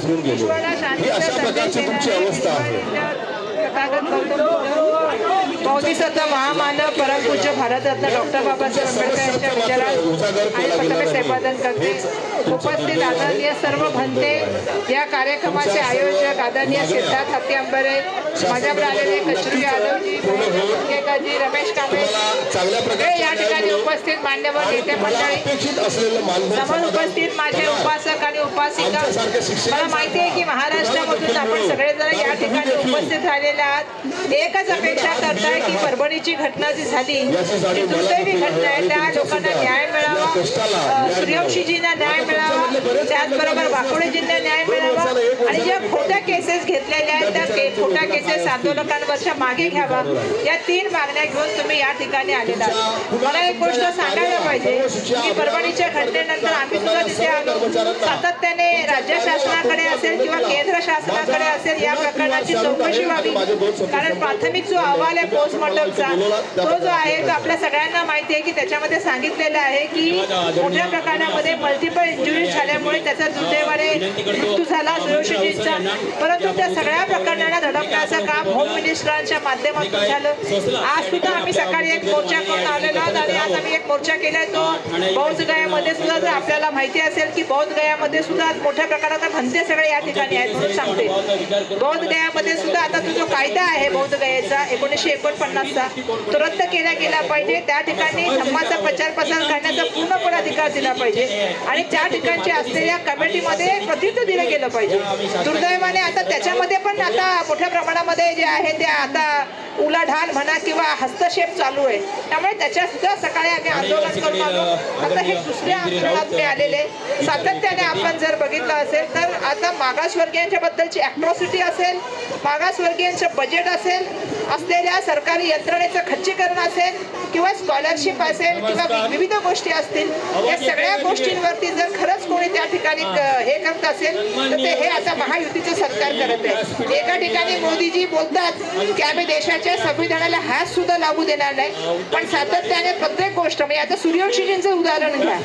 विसरून गेले. ही अशा प्रकारची तुमची अवस्था आहे. बहुदिवसाचा महामानव परमपूज्य भारतरत्न डॉक्टर बाबासाहेब आंबेडकर यांच्या विचारात आणि पथक संपादन करते. उपस्थित आदरणीय सर्व भंते या कार्यक्रमाचे आयोजक आदरणीय सिद्धार्थ हत्ती अंबरे माझ्याकडे आलेले कचरू यादवजी केकाजी रमेश कांबळे. या ठिकाणी उपस्थित मान्यवर नेते मंडळी. समोर उपस्थित माझे उपासक आणि उपासिका मला माहिती आहे की महाराष्ट्रामधून आपण सगळेजण या ठिकाणी उपस्थित झालेले आहात. एकच अपेक्षा करताय की परभणीची घटना जी झाली ती दुर्दैवी घटना आहे. त्या लोकांना न्याय मिळावा. सूर्यवंशीजींना न्याय मिळावा. त्याचबरोबर वाकोडेजींना न्याय मिळावा. आणि ज्या खोट्या केसेस घेतलेल्या आहेत त्या खोट्या केसेस आंदोलकांवरच्या मागे घ्यावा. या तीन मागण्या घेऊन तुम्ही या ठिकाणी आलेला आहात. मला एक गोष्ट सांगायला पाहिजे की परभणीच्या घटनेनंतर आम्ही सुद्धा तिथे आलो. सातत्याने राज्य शासनाकडे असेल किंवा केंद्र शासनाकडे असेल या प्रकरणाची चौकशी व्हावी. कारण प्राथमिक जो अहवाल आहे पोस्टमॉर्टमचा तो जो आहे तो आपल्या सगळ्यांना माहिती आहे की त्याच्यामध्ये सांगितलेलं आहे की मोठ्या प्रकरणामध्ये मल्टिपल इंजुरीज झाल्यामुळे त्याचा दुर्दैवाने मृत्यू झाला सुरक्षितचा परंतु त्या सगळ्या प्रकरणांना धडकण्याचं काम होम मिनिस्टरांच्या माध्यमातून झालं. आज सुद्धा आम्ही सकाळी एक मोर्चा करून आलेलो आहोत आणि आज आम्ही एक मोर्चा केलाय. तो बौद्ध गयामध्ये सुद्धा जर आपल्याला माहिती असेल की बौद्ध गयामध्ये सुद्धा आज मोठ्या प्रकारात भंते सगळे या ठिकाणी आहेत म्हणून सांगते. बौद्ध गयामध्ये सुद्धा आता तो जो कायदा आहे बौद्ध गयाचा एकोणीसशे एकोणपन्नासचा तो रद्द केला गेला पाहिजे. त्या ठिकाणी धम्माचा प्रचार प्रसार करण्याचा पूर्णपणे अधिकार दिला पाहिजे. आणि त्या ठिकाणच्या असलेल्या कमिटीमध्ये प्रतिनिधित्व दिलं गेलं पाहिजे. दुर्दैवाने आता त्याच्यामध्ये पण आता मोठ्या प्रमाणामध्ये जे आहे ते आता उलाढाल म्हणा किंवा हस्तक्षेप चालू आहे. त्यामुळे त्याच्या सुद्धा सकाळी आम्ही आंदोलन करून आलो. आता हे दुसऱ्या आंदोलनात मी आलेले. सातत्याने आपण जर बघितलं असेल तर आता मागासवर्गीयांच्या बद्दलची अॅट्रॉसिटी असेल मागासवर्गीयांचं बजेट असेल असलेल्या सरकारी यंत्रणेचं खच्चीकरण असेल किंवा स्कॉलरशिप असेल किंवा विविध गोष्टी असतील या सगळ्या गोष्टींवरती जर खरंच कोणी त्या ठिकाणी हे. करत असेल तर ते हे आता महायुतीचं सरकार करत आहे. एका ठिकाणी मोदीजी बोलतात की आम्ही देशाच्या संविधानाला हात सुद्धा लागू देणार नाही पण सातत्याने प्रत्येक गोष्ट म्हणजे आता सूर्यवंशीजींचं उदाहरण घ्या.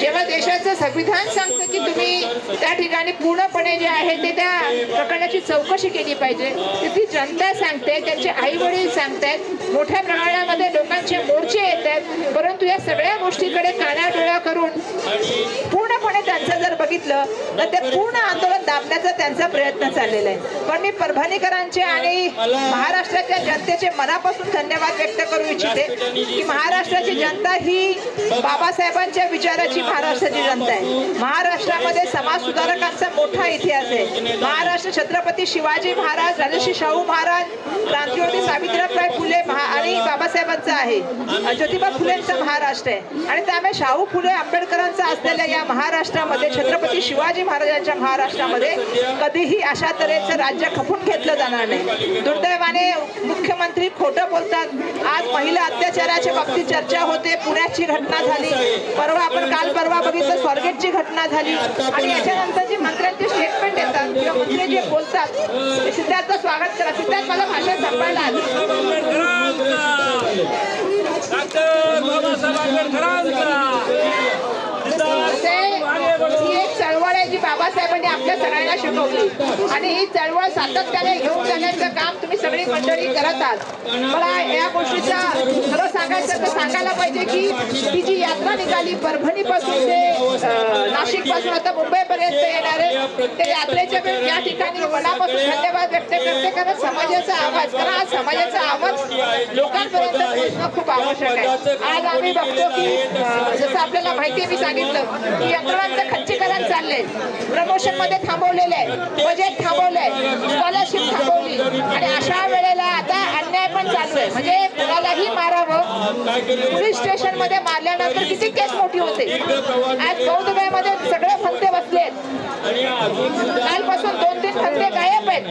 जेव्हा देशाचं संविधान सांगतं की तुम्ही त्या ठिकाणी पूर्णपणे जे आहे ते त्या प्रकरणाची चौकशी केली पाहिजे. तिथली जनता सांगते त्यांचे आई वडील सांगतायत. मोठ्या प्रमाणामध्ये लोकांचे मोर्चे येत आहेत परंतु या सगळ्या गोष्टीकडे कानाडोळा करून पूर्णपणे त्यांचं जर बघितलं तर ते पूर्ण आंदोलन दाबण्याचा त्यांचा प्रयत्न चाललेला आहे. पण मी परभणीकरांचे आणि महाराष्ट्राच्या जनतेचे मनापासून धन्यवाद व्यक्त करू इच्छिते की महाराष्ट्राची जनता ही बाबासाहेबांच्या विचाराची महाराष्ट्राची जनता आहे. महाराष्ट्रामध्ये समाज सुधारकांचा मोठा इतिहास आहे. महाराष्ट्र छत्रपती शिवाजी महाराज राजर्षी शाहू महाराज क्रांतियोगी सावित्रीबाई फुले आणि बाबासाहेबांचा आहे. ज्योतिबा फुलेंचा महाराष्ट्र आहे. आणि त्यामुळे शाहू फुले आंबेडकरांचा असलेल्या या महाराष्ट्रामध्ये छत्रपती शिवाजी महाराजांच्या महाराष्ट्रामध्ये कधीही अशा तऱ्हेचं राज्य खपून घेतलं जाणार नाही. दुर्दैवाने मुख्यमंत्री खोटं बोलतात. आज महिला अत्याचाराच्या बाबतीत चर्चा होते. पुण्याची घटना झाली. परवा आपण काल परवा बघितलं स्वारगेटची घटना झाली. आणि याच्यानंतर जी मंत्र्यांचे स्टेटमेंट येतात किंवा मंत्री जे बोलतात ते स्वागत करा. सिद्धार्थ मला भाषण संपायला आलं डॉक्टर बाबासाहेब असे ही एक चळवळ आहे जी बाबासाहेबांनी आपल्या सगळ्यांना शिकवली. आणि ही चळवळ सातत्याने घेऊन जाण्याचं काम तुम्ही सगळी मंडळी करत आहात. मला या गोष्टीचा खरं सांगायचं तर सांगायला पाहिजे की ही जी यात्रा निघाली परभणी पासून ते नाशिकपासून आता मुंबई पर्यंत येणार ते यात्रेच्या वेळी या ठिकाणी मनापासून धन्यवाद व्यक्त करते. कारण समाजाचा आवाज कारण आज समाजाचा आवाज लोकांपर्यंत पोहोचणं खूप आवश्यक आहे. आज आम्ही बघतो की जसं आपल्याला माहिती आहे मी सांगितलं की यंत्रणांचं खच्चीकरण चाललंय. प्रमोशनमध्ये थांबवलेलं आहे बजेट थांबवलंय. स्कॉलरशिप थांबवली. आणि अशा वेळेला आता पण चालू आहे. म्हणजे कुणालाही मारावं. पोलीस स्टेशनमध्ये मारल्यानंतर किती केस मोठी होते. आज बौद्धगयामध्ये सगळे फंदे बसलेत कालपासून दोन तीन फंदे गायब आहेत.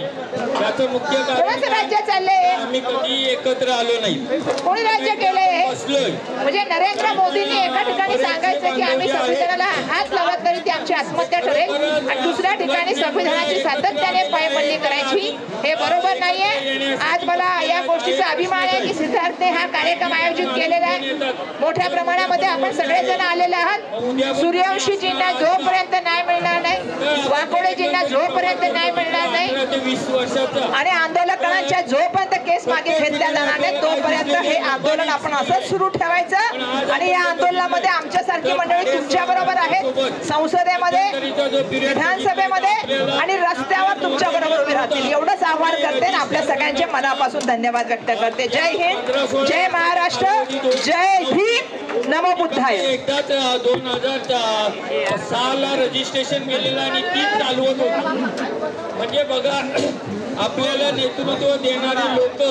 कोणाचं राज्य चाललंय? कधी एकत्र आलो नाही. कोणी राज्य केलंय? असलोय म्हणजे नरेंद्र मोदींनी एका ठिकाणी सांगायचं की आम्ही संविधानाला हात लावत तरी ती आमची आत्महत्या ठरेल. आणि दुसऱ्या ठिकाणी संविधानाची सातत्याने पायमल्ली करायची. हे बरोबर नाहीये. आज मला या गोष्टीचा अभिमान आहे की सिद्धार्थने हा कार्यक्रम आयोजित केलेला आहे. मोठ्या प्रमाणामध्ये आपण सगळेजण आलेले आहात. सूर्यवंशीजींना जोपर्यंत न्याय मिळणार नाही वाकोडेजींना जोपर्यंत न्याय मिळणार नाही आणि आंदोलकांच्या जोपर्यंत केस मागे घेतल्या जाणार नाही तोपर्यंत हे आंदोलन आपण असंच सुरू ठेवायचं. आणि या आंदोलनामध्ये आमच्यासारखी मंडळी तुमच्या बरोबर आहेत. संसदेमध्ये विधानसभेमध्ये आणि रस्त्यावर तुमच्या बरोबर उभी राहतील. एवढंच आव्हान करते आणि आपल्या सगळ्यांचे मनापासून धन्यवाद व्यक्त करते. जय हिंद जय महाराष्ट्र जय भीम नमो बुद्धाय. एकदाच दोन हजार सहाला रजिस्ट्रेशन केलेलं आणि ती चालवत होती. म्हणजे बघा आपल्याला नेतृत्व देणारी लोक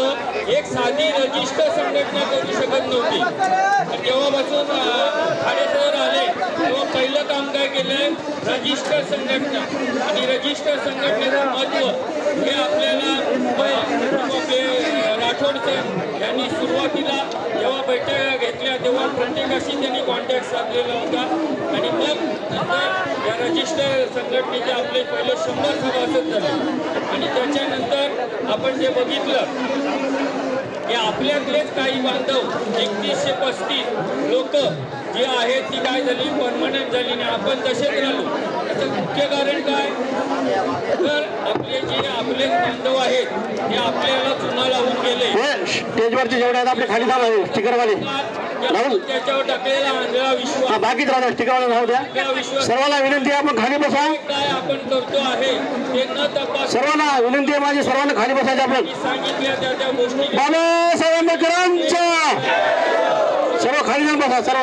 एक साधी रजिस्टर संघटना करू शकत नव्हती. जेव्हापासून खाडेसर आले तेव्हा पहिलं काम काय केलंय? रजिस्टर संघटना. आणि रजिस्टर संघटनेचं महत्त्व हे आपल्याला अ, आपले राठोड सर यांनी सुरुवातीला जेव्हा बैठका घेतल्या तेव्हा प्रत्येकाशी त्यांनी कॉन्टॅक्ट साधलेला होता. आणि मग नंतर या रजिस्टर संघटनेचे आपले पहिले शंभर सभासद झाले. आणि त्याच्यानंतर आपण जे बघितलं की आपल्यातलेच काही बांधव एकतीसशे पस्तीस लोक जी आहेत ती काय झाली? परमनंट झाली नाही आपण तसेच राहिलो. त्याचं मुख्य कारण काय? तर आपले जे आपले बांधव आहेत ते आपल्याला चुना लावून गेले. स्टेजवरचे जेवढे आहेत आपले खाली स्टिकरवाले. हा बाकीच राहू द्या. स्टिकरवाले राहू द्या सर्वांना विनंती आहे आपण खाली बसा. काय आपण करतो आहे ते न तपास सर्वांना विनंती आहे माझी सर्वांना खाली बसायचं आपण. बाबासाहेब आंबेडकरांचा सर्व खाली जाऊन बसा सर्व.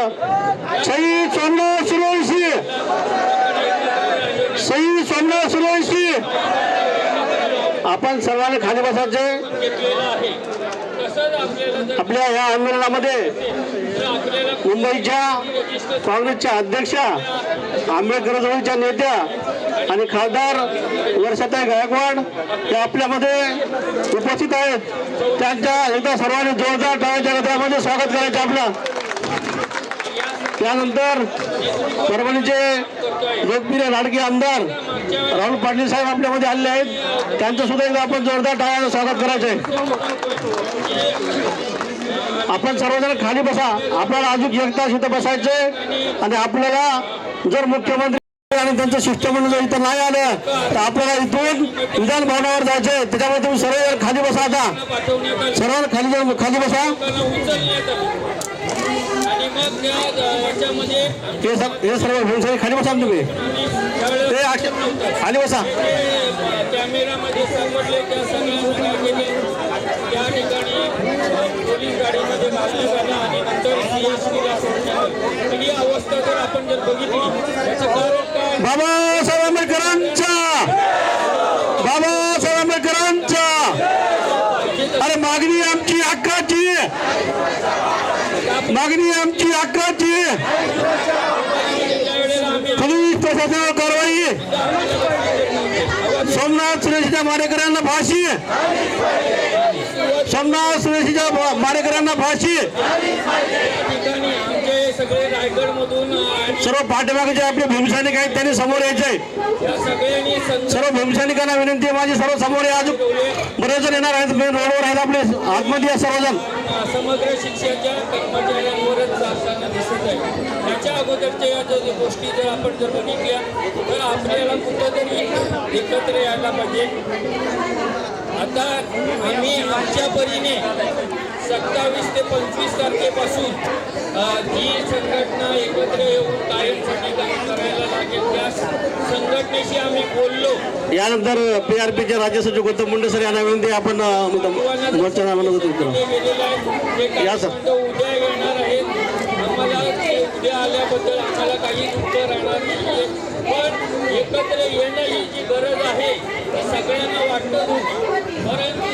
शहीद सोमनाथ सुरवंशी. शहीद सोमनाथ सुरवंशी. आपण सर्वांनी खाली बसायचे आपल्या या आंदोलनामध्ये मुंबईच्या काँग्रेसच्या अध्यक्षा आंबेडकरजवळच्या नेत्या आणि खासदार वर्षाताई गायकवाड या आपल्यामध्ये उपस्थित आहेत. त्यांच्या एकदा सर्वांनी जोरदार टाळ्याच्या गजरामध्ये स्वागत करायचं आपलं. त्यानंतर परभणीचे लोकप्रिय लाडके आमदार राहुल पाटील साहेब आपल्यामध्ये आलेले आहेत. त्यांचं सुद्धा एकदा आपण जोरदार टाळ्यानं स्वागत करायचं आहे आपण सर्वजण खाली बसा. आपल्याला अजून एक तास इथं बसायचे आणि आपल्याला जर मुख्यमंत्री आणि त्यांचं शिष्टमंडळ जर इथं नाही आलं तर आपल्याला इथून विधान भवनावर जायचंय. त्याच्यामुळे तुम्ही सर्वजण खाली बसा आता. सर्वांना खाली खाली बसा. ते त्या हे सब हे सर्व होऊन सगळे खाली बसा तुम्ही. ते खाली बसा. कॅमेरामध्ये त्या त्या ठिकाणी पोलीस गाडीमध्ये घालण्यात आलं आणि नंतर तर ही अवस्था जर आपण जर बघितली कारण काय बाबासाहेब आंबेडकरांचे बाबासाहेब आंबेडकरांचा अरे मागणी आमची हक्काची मागणी आमची हक्काची त्यावेळेला आम्ही पोलीस प्रशासनावर कारवाई सोमनाथ सुरेशच्या मारेकऱ्यांना फाशी. सोमनाथ सुरेशीच्या मारेकऱ्यांना फाशी. सर्व पाठीमागे जे आपले भीमसैनिक आहेत त्यांनी समोर यायचे. सर्व भीमसैनिकांना विनंती आहे माझी सर्व समोर या. अजून बरेच जण येणार आहेत रोडवर आहेत आपले आतमध्ये या सर्वजण. समग्र शिक्षणाच्या चालताना दिसत आहे त्याच्या अगोदरच्या या जर गोष्टी जर आपण जर बघितल्या तर आपल्याला कुठंतरी एकत्र यायला पाहिजे. आता आम्ही आमच्या परीने सत्तावीस ते पंचवीस तारखेपासून संघटना एकत्र येऊन कायमसाठी काम करायला लागेल त्या संघटनेशी आम्ही बोललो. यानंतर पी आर पीचे राज्य सचिव गौतम मुंडे सर यांना विनंती. आपण मोर्चा गेलेलं आहे. उद्या ते आल्याबद्दल आम्हाला काही दुःख राहणार नाही पण एकत्र येणं ही जी गरज आहे ती सगळ्यांना वाटत होती. परंतु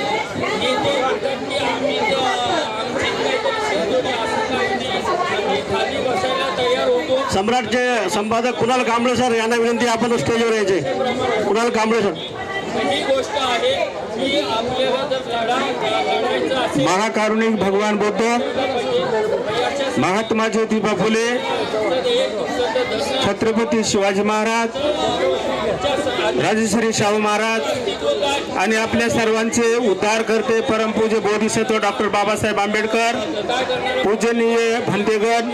नेते म्हणतात की आम्ही आमची काहीतरी शेवटी असं काही नाही. आम्ही खाली बसायला तयार होतो. सम्राटचे संपादक कुणाल कांबळे सर यांना विनंती आपण स्टेजवर यायचे. कुणाल कांबळे सर. ही गोष्ट आहे की आपल्याला जर लढा लढायचा असेल महाकारुणिक भगवान बुद्ध महात्मा ज्योतिबा फुले छत्रपती शिवाजी महाराज राजेश्वरी शाहू महाराज आणि आपल्या सर्वांचे उद्धार करते परमपूज्य बोधिसत्व डॉक्टर बाबासाहेब आंबेडकर पूजनीय भंतेगड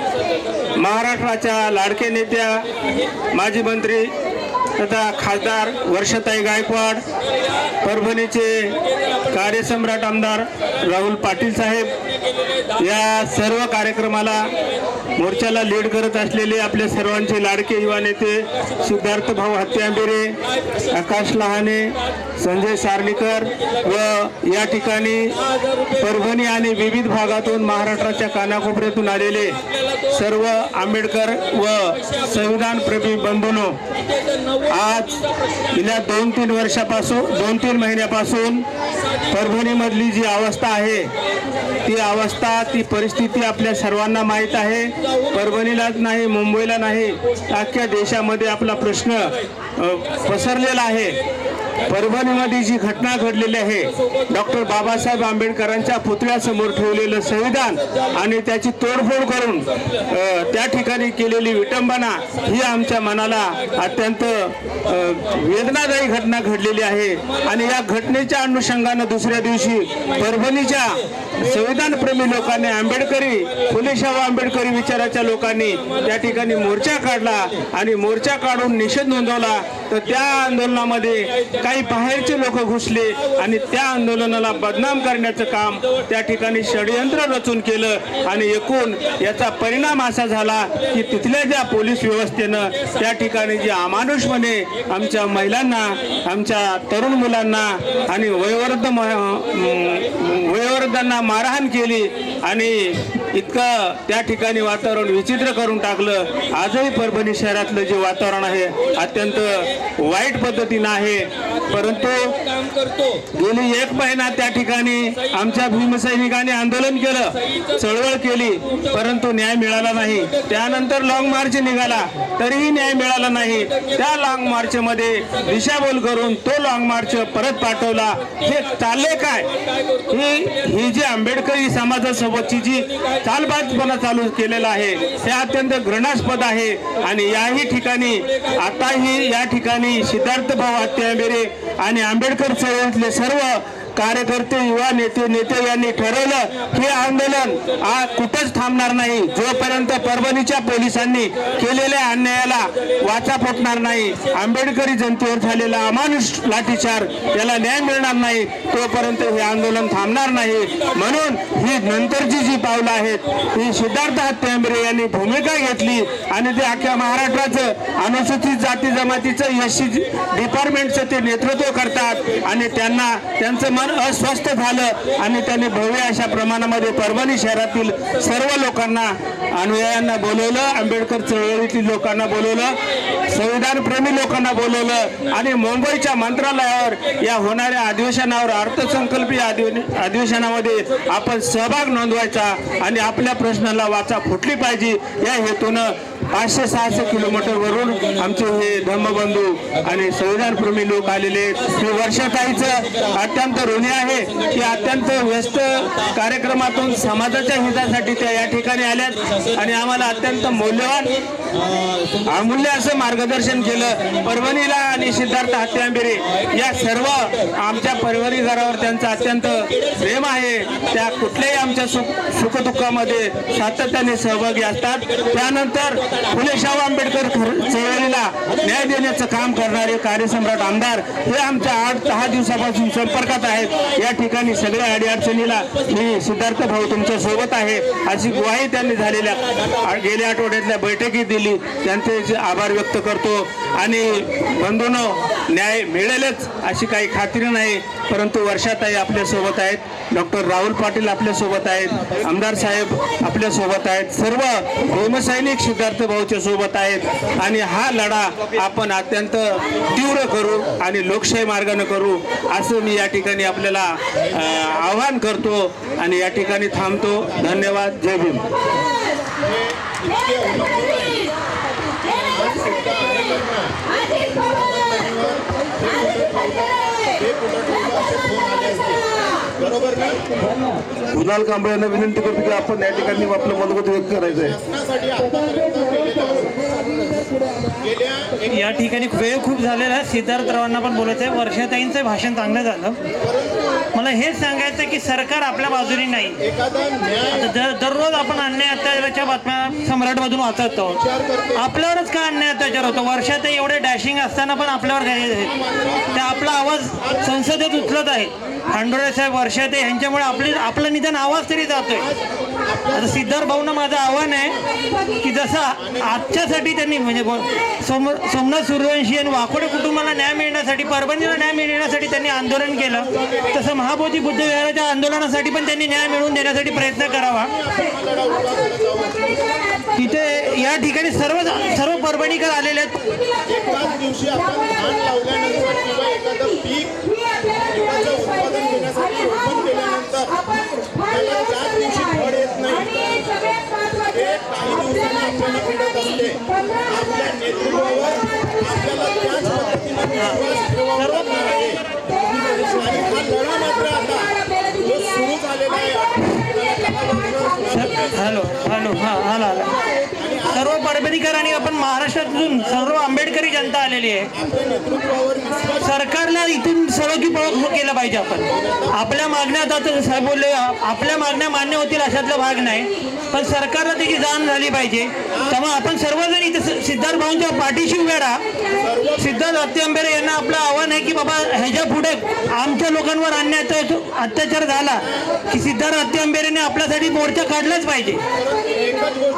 महाराष्ट्राच्या लाडके नेत्या माजी मंत्री तथा खासदार वर्षाताई गायकवाड परभणीचे कार्यसम्राट आमदार राहुल पाटील साहेब या सर्व कार्यक्रमाला मोर्चाला लीड करत असलेले आपल्या सर्वांचे लाडके युवा नेते सिद्धार्थ भाऊ हत्यांबेरे आकाश लहाने संजय सारणीकर व या ठिकाणी परभणी आणि विविध भागातून महाराष्ट्राच्या कानाकोपऱ्यातून आलेले सर्व आंबेडकर व संविधान प्रेमी बंधूनो आज गेल्या दोन तीन वर्षापासून दोन तीन महिन्यापासून परभणीमधली जी अवस्था आहे ती अवस्था ती परिस्थिती आपल्या सर्वांना माहीत आहे. परभणीलाच नाही मुंबईला नाही अख्ख्या देशामध्ये आपला प्रश्न पसरलेला आहे. परभणीमध्ये जी घटना घडलेली आहे. डॉक्टर बाबासाहेब आंबेडकरांच्या पुतळ्यासमोर ठेवलेलं संविधान आणि त्याची तोडफोड करून त्या ठिकाणी केलेली विटंबना ही आमच्या मनाला अत्यंत वेदनादायी घटना घडलेली आहे. आणि या घटनेच्या अनुषंगानं दुसऱ्या दिवशी परभणीच्या संविधानप्रेमी लोकांनी आंबेडकरी फुलेशाहू आंबेडकरी विचाराच्या लोकांनी त्या ठिकाणी मोर्चा काढला आणि मोर्चा काढून निषेध नोंदवला. तर त्या आंदोलनामध्ये काही बाहेरचे लोक घुसले आणि त्या आंदोलनाला बदनाम करण्याचं काम त्या ठिकाणी षडयंत्र रचून केलं आणि एकूण याचा परिणाम असा झाला की तिथल्या ज्या पोलीस व्यवस्थेनं त्या ठिकाणी जे अमानुषपणे आमच्या महिलांना आमच्या तरुण मुलांना आणि वयोवृद्ध म- वयोवृद्धांना मारहाण केली आणि इतकं त्या ठिकाणी वातावरण विचित्र करून टाकलं. आजही परभणी शहरातलं जे वातावरण आहे अत्यंत वाईट पद्धतीनं आहे. परंतु काम करतो गेली एक महिना त्या ठिकाणी आमच्या भीमसैनिकांनी आंदोलन केलं चळवळ केली परंतु न्याय मिळाला नाही. त्यानंतर लॉंग मार्च निघाला तरीही न्याय मिळाला नाही. त्या लॉंग मार्च मध्ये दिशाभूल करून तो लॉंग मार्च परत पाठवला. हे चालले काय? ही ही जी आंबेडकरी समाजासोबतची जी चालबाजपणा चालू केलेला आहे हे अत्यंत घृणास्पद आहे. आणि याही ठिकाणी आताही या ठिकाणी सिद्धार्थ भाऊ हत्याबेरे आणि आंबेडकर चळवळीतले सर्व कार्यकर्ते युवा नेते नेते यांनी ठरवलं हे आंदोलन आ कुठंच थांबणार नाही. जोपर्यंत परभणीच्या पोलिसांनी केलेल्या अन्यायाला वाचा फुटणार नाही आंबेडकरी जनतेवर झालेला अमानुष लाठीचार याला न्याय मिळणार नाही तोपर्यंत हे आंदोलन थांबणार नाही. म्हणून ही नंतरची जी पावलं आहेत ही सिद्धार्थ हत्यांबरे यांनी भूमिका घेतली आणि ते अख्ख्या महाराष्ट्राचं अनुसूचित जाती जमातीचं एस सी डिपार्टमेंटचं ते नेतृत्व करतात आणि त्यांना त्यांचं मन अस्वस्थ झालं आणि त्यांनी भव्य अशा प्रमाणामध्ये परभणी शहरातील सर्व लोकांना अनुयायांना बोलवलं आंबेडकर चळवळीतील लोकांना बोलवलं संविधानप्रेमी लोकांना बोलवलं आणि मुंबईच्या मंत्रालयावर या होणाऱ्या अधिवेशनावर अर्थसंकल्पीय अधिवेशनामध्ये आपण सहभाग नोंदवायचा आणि आपल्या प्रश्नाला वाचा फुटली पाहिजे या हेतूनं पाचशे सहाशे किलोमीटरवरून आमचे हे धम्मबंधू आणि संविधानप्रेमी लोक आलेले हे वर्षाताईचं अत्यंत ऋणी आहे. की अत्यंत व्यस्त कार्यक्रमातून समाजाच्या हितासाठी त्या या ठिकाणी आल्यात आणि आम्हाला अत्यंत मौल्यवान अमूल्य असं मार्गदर्शन केलं. परभणीला आणि सिद्धार्थ हत्यांबेरे या सर्व आमच्या परभणी दरावर त्यांचं अत्यंत प्रेम आहे. त्या कुठल्याही आमच्या सुख सुखदुःखामध्ये सातत्याने सहभागी असतात. त्यानंतर फुले शाहू आंबेडकर खर- चळवळीला न्याय देण्याचं काम करणारे कार्यसम्राट आमदार हे आमच्या आठ दहा दिवसापासून संपर्कात आहेत. या ठिकाणी सगळ्या अडीअडचणीला मी सिद्धार्थ भाऊ तुमच्यासोबत आहे. अशी ग्वाही त्यांनी झालेल्या गेल्या आठवड्यातल्या बैठकीत केली. त्यांचे जे आभार व्यक्त करतो. आणि बंधूनो न्याय मिळेलच अशी काही खात्री नाही. परंतु वर्षाताई आपल्यासोबत आहेत. डॉक्टर राहुल पाटील आपल्यासोबत आहेत. आमदार साहेब आपल्यासोबत आहेत. सर्व भूमसैनिक सिद्धार्थ भाऊच्या सोबत आहेत. आणि हा लढा आपण अत्यंत तीव्र करू आणि लोकशाही मार्गाने करू असं मी या ठिकाणी आपल्याला आवाहन करतो आणि या ठिकाणी थांबतो. धन्यवाद. जय भीम. कुणाल कांबळे यांना विनंती करतो की आपण या ठिकाणी आपलं मनोगत व्यक्त करायचं आहे या ठिकाणी वेळ खूप झालेला आहे. सिद्धार्थरावांना पण बोलायचं आहे वर्षाताईंचं भाषण चांगलं झालं. मला हेच सांगायचं आहे की सरकार आपल्या बाजूने नाही. आता दररोज आपण अन्याय अत्याचाराच्या बातम्या सम्राटमधून वाचत. आपल्यावरच का अन्याय अत्याचार होतो? वर्षात एवढे डॅशिंग असताना पण आपल्यावर? ते आपला आवाज संसदेत उचलत आहे. हांडोळे साहेब वर्षात यांच्यामुळे आपली आपलं निदान आवाज तरी जातोय. आता सिद्धार्थ भाऊंना माझं आव्हान आहे की जसं आजच्यासाठी त्यांनी म्हणजे ब- सोम सोमनाथ सूर्यवंशी आणि वाकोडे कुटुंबाला न्याय मिळण्यासाठी परभणीला न्याय मिळण्यासाठी त्यांनी आंदोलन केलं तसं महाबोधी बुद्धविहाराच्या आंदोलनासाठी पण त्यांनी न्याय मिळवून देण्यासाठी प्रयत्न करावा. तिथे या ठिकाणी सर्व सर्व परभणीकर आलेले आहेत. एकाच दिवशी आपण धान लावल्यानंतर किंवा एखादं पीक पिकाचं उत्पादन घेण्यासाठी रोपण केल्यानंतर त्याला ज्याच दिवशी फळ येत नाही ते काही दिवसांनी आपल्याला मिळत असते आपल्या नेतृत्वावर आपल्याला त्याच पद्धतीने विश्वास ठेवावा लागणार आहे आणि हा लढा मात्र आता जो सुरू झालेला आहे त्याला दहा वर्ष हॅलो हॅलो हां आला आला. सर्व परभणीकर आणि आपण महाराष्ट्रातून सर्व आंबेडकरी जनता आलेली आहे. सरकारला इथून सळकी पळक हो केलं पाहिजे आपण. आपल्या मागण्या आता साहेब बोलले आपल्या मागण्या मान्य होतील अशातला भाग नाही. पण सरकारला त्याची जाण झाली पाहिजे. त्यामुळे आपण सर्वजण इथे सिद्धार्थ भाऊंच्या पाठीशी उभे राहा. सिद्धार्थ आंबेरे यांना आपलं आव्हान आहे की बाबा ह्याच्या पुढे आमच्या लोकांवर आणण्याचा अत्याचार झाला की सिद्धार्थ अत्यांबेरेने आपल्यासाठी मोर्चा काढलाच पाहिजे.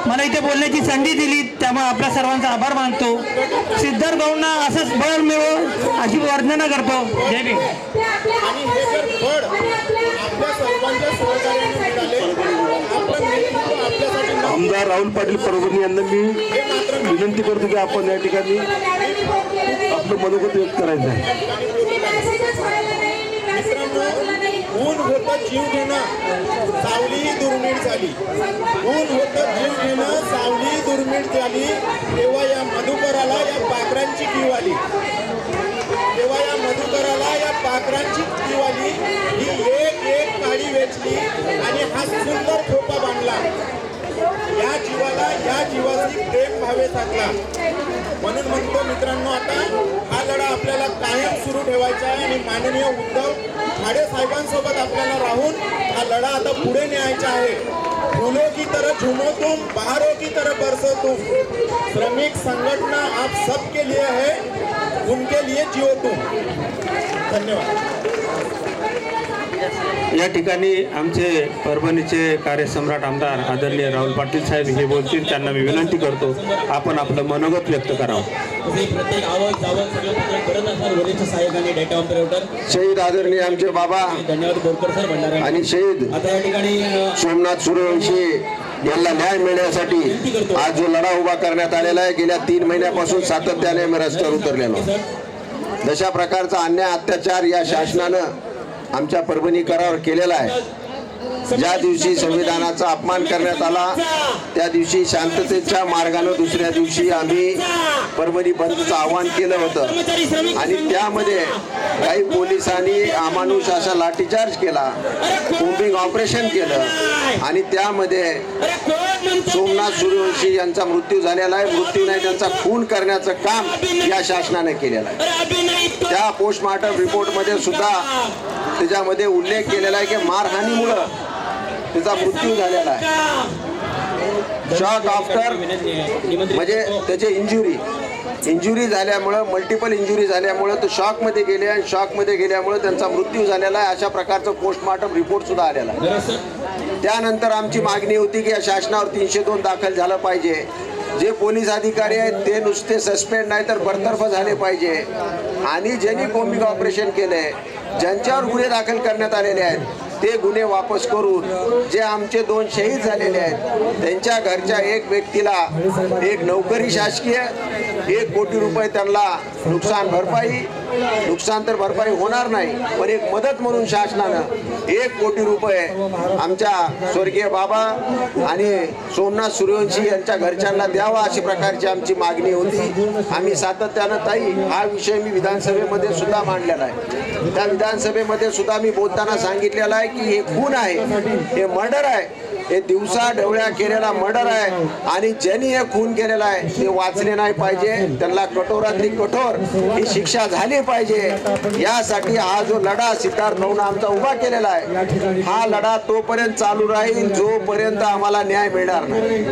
मला इथे बोलण्याची संधी दिली त्यामुळे आपल्या सर्वांचा आभार मानतो. सिद्धार्थ भाऊंना असंच बळ मिळो अशी वर्णना करतो. जय भीम. आपल्या सर्वांच्या सहकार्याने मिळाले आपलं नेतृत्व आपल्या आमदार राहुल पाटील परभणी यांना मी विनंती करतो की आपण या ठिकाणी आपलं मनोगत व्यक्त करायचं आहे. ऊन होतं जीव घेणं सावली दुर्मिळ झाली ऊन होतं जीव घेणं सावली दुर्मिळ झाली तेव्हा या मधुकराला या पाखरांची कीव आली तेव्हा या मधुकराला या पाखरांची कीव आली ही एक एक काळी वेचली आणि हा सुंदर खोपा बांधला. या जीवाला या जीवाशी प्रेम भावे टाकला म्हणून म्हणतो मित्रांनो आता हा लढा आपल्याला कायम सुरू ठेवायचा आहे आणि माननीय उद्धव ठाडे साहेबांसोबत आपल्याला राहून हा लढा आता पुढे न्यायचा आहे. फूलों की तरह झूमो तुम बहारों की तरह बरसो तुम. श्रमिक संगठना आप सबके लिए है उनके लिए जियो तुम. धन्यवाद. या ठिकाणी आमचे परभणीचे कार्यसम्राट आमदार आदरणीय राहुल पाटील साहेब हे बोलतील. त्यांना मी विनंती करतो आपण आपलं मनोगत व्यक्त करावं. शहीद आदरणीय आमचे बाबा. आणि शहीद आता या ठिकाणी अ, सोमनाथ सूर्यवंशी यांना न्याय मिळण्यासाठी आज जो लढा उभा करण्यात आलेला आहे गेल्या तीन महिन्यापासून सातत्याने आम्ही रस्त्यावर उतरलेलो. जशा प्रकारचा अन्याय अत्याचार या शासनानं आमच्या परभणी करावर केलेला आहे. ज्या दिवशी संविधानाचा अपमान करण्यात आला त्या दिवशी शांततेच्या मार्गानं दुसऱ्या दिवशी आम्ही परभणी बंदचं आवाहन केलं होतं. आणि त्यामध्ये काही पोलिसांनी अमानुष असा लाठीचार्ज केला कोम्बिंग ऑपरेशन केलं आणि त्यामध्ये सोमनाथ सूर्यवंशी यांचा मृत्यू झालेला आहे. मृत्यू नाही त्यांचा खून करण्याचं काम या शासनाने केलेलं आहे. त्या पोस्टमार्टम रिपोर्टमध्ये सुद्धा त्याच्यामध्ये उल्लेख केलेला आहे की मारहाणीमुळं त्याचा मृत्यू झालेला आहे. शॉक आफ्टर म्हणजे त्याचे इंजुरी इंजुरी झाल्यामुळं मल्टिपल इंजुरी झाल्यामुळं तो शॉकमध्ये गेले आणि शॉकमध्ये गेल्यामुळं त्यांचा मृत्यू झालेला आहे. अशा प्रकारचं पोस्टमॉर्टम रिपोर्ट सुद्धा आलेला आहे. त्यानंतर आमची मागणी होती की या शासनावर तीनशे दोन दाखल झालं पाहिजे. जे पोलीस अधिकारी आहेत ते नुसते सस्पेंड नाही तर बरतर्फ झाले पाहिजे. आणि ज्यांनी कोम्बिंग ऑपरेशन केले ज्यांच्यावर गुन्हे दाखल करण्यात आलेले आहेत ते गुन्हे वापस करून जे आमचे दोन शहीद झालेले आहेत त्यांच्या घरच्या एक व्यक्तीला एक नोकरी शासकीय एक कोटी रुपये त्यांना नुकसान भरपाई नुकसान तर भरपाई होणार नाही पण एक मदत म्हणून शासनानं एक कोटी रुपये आमच्या स्वर्गीय बाबा आणि सोमनाथ सूर्यवंशी यांच्या घरच्यांना द्यावा अशी प्रकारची आमची मागणी होती. आम्ही सातत्यानं ताई हा विषय मी विधानसभेमध्ये सुद्धा मांडलेला आहे. त्या विधानसभेमध्ये सुद्धा मी बोलताना सांगितलेला आहे की हे खून आहे हे मर्डर आहे. हे दिवसा डवळ्या केलेला मर्डर आहे आणि ज्यांनी हे खून केलेला आहे ते वाचले नाही पाहिजे. त्यांना कठोरातली कठोर ही शिक्षा झाली पाहिजे. यासाठी हा जो लढा सिद्धार्थ भाऊन आमचा उभा केलेला आहे हा लढा तोपर्यंत चालू राहील जोपर्यंत आम्हाला न्याय मिळणार नाही.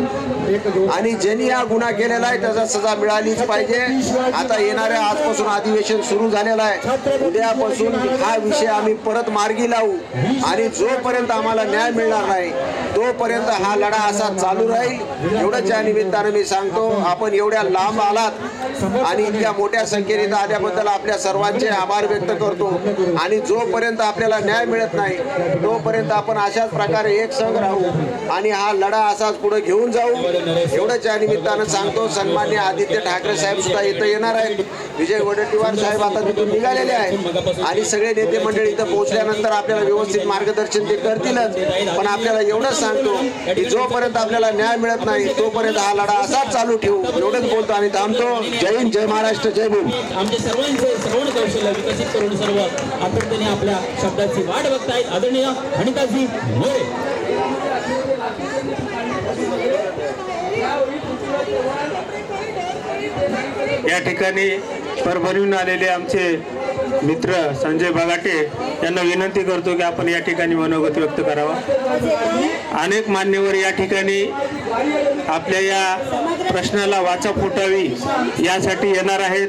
आणि ज्यांनी हा गुन्हा केलेला आहे त्याचा सजा मिळालीच पाहिजे. आता येणाऱ्या आजपासून अधिवेशन सुरू झालेलं आहे. उद्यापासून हा विषय आम्ही परत मार्गी लावू आणि जोपर्यंत आम्हाला न्याय मिळणार नाही तोपर्यंत हा लढा असा चालू राहील. एवढंच या निमित्तानं मी सांगतो आपण एवढ्या लांब आलात आणि इतक्या मोठ्या संख्येने इथं आल्याबद्दल आपल्या सर्वांचे आभार व्यक्त करतो. आणि जोपर्यंत आपल्याला न्याय मिळत नाही तोपर्यंत आपण अशाच प्रकारे एक संघ राहू आणि हा लढा असाच पुढे घेऊन जाऊ. एवढंच या निमित्तानं सांगतो सन्मान्य आदित्य ठाकरे साहेब सुद्धा इथं येणार आहेत. विजय वडेट्टीवार साहेब आता तिथून निघालेले आहेत. आणि सगळे नेते मंडळी इथं पोहोचल्यानंतर आपल्याला व्यवस्थित मार्गदर्शन ते करतीलच. पण आपल्याला एवढंच सांगतो की जोपर्यंत आपल्याला न्याय मिळत नाही तोपर्यंत हा लढा असाच चालू ठेवू. एवढंच बोलतो आणि थांबतो. जय हिंद जय महाराष्ट्र जय भीम. आमचे सर्वांचे श्रवण कौशल्य विकसित करून सर्व आठवडीने आपल्या शब्दाची वाट बघतायत. आदरणीय अनिताजी मोरे. या ठिकाणी परभणीहून आलेले आमचे मित्र संजय बगाटे यांना विनंती करतो की आपण या ठिकाणी मनोगत व्यक्त करावा. अनेक मान्यवर या ठिकाणी आपल्या या प्रश्नाला वाचा फुटावी यासाठी येणार आहेत.